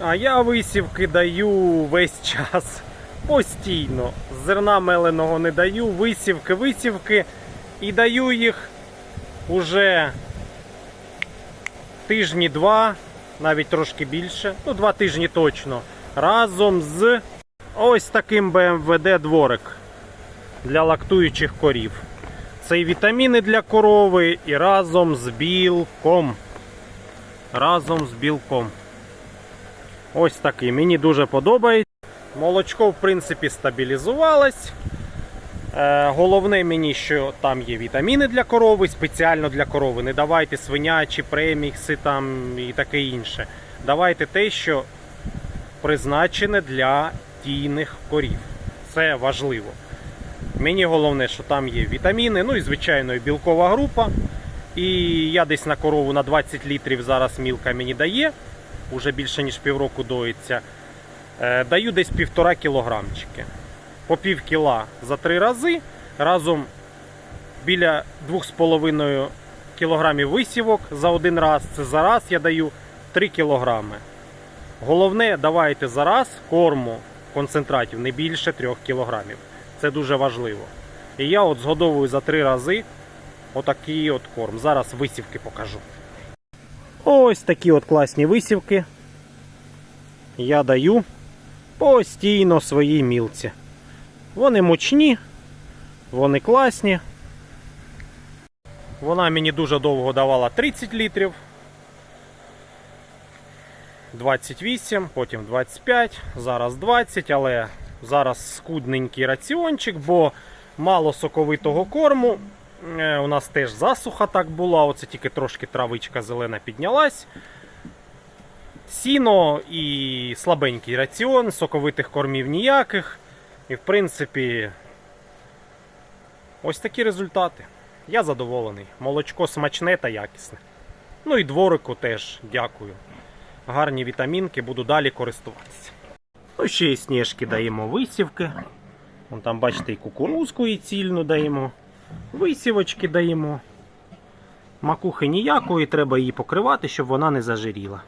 А я висівки даю весь час. Постійно. Зерна меленого не даю, висівки, висівки. І даю їх уже тижні два, навіть трошки більше. Ну, два тижні точно. Разом з ось таким БМВД дворик для лактуючих корів. Це і вітаміни для корови, і разом з білком. Разом з білком. Ось такий. Мені дуже подобається. Молочко, в принципі, стабілізувалось. Е, головне мені, що там є вітаміни для корови, спеціально для корови. Не давайте свинячі, премікси там і таке інше. Давайте те, що призначене для тійних корів. Це важливо. Мені головне, що там є вітаміни, ну і звичайно і білкова група. І я десь на корову на 20 літрів зараз мілка мені дає. Уже більше ніж півроку доїться. Е, Даю десь півтора кілограмчики. По пів кіла за три рази. Разом біля 2,5 кілограмів висівок за один раз. Це за раз я даю 3 кілограми. Головне, давайте за раз корму концентратів не більше 3 кілограмів. Це дуже важливо. І я от згодовую за три рази отакий от корм. Зараз висівки покажу. Ось такі от класні висівки. Я даю постійно своїй мілці. Вони мучні, вони класні. Вона мені дуже довго давала 30 літрів. 28, потім 25, зараз 20, але зараз скудненький раціончик, бо мало соковитого корму. Е, У нас теж засуха так була, оце тільки трошки травичка зелена піднялась. Сіно і слабенький раціон, соковитих кормів ніяких. І в принципі, ось такі результати. Я задоволений. Молочко смачне та якісне. Ну і дворику теж дякую. Гарні вітамінки, буду далі користуватися. Ну, ще і сніжки даємо висівки. Вон там, бачите, і кукурузку і цільну даємо. Висівочки даємо. Макухи ніякої, треба її покривати, щоб вона не зажиріла.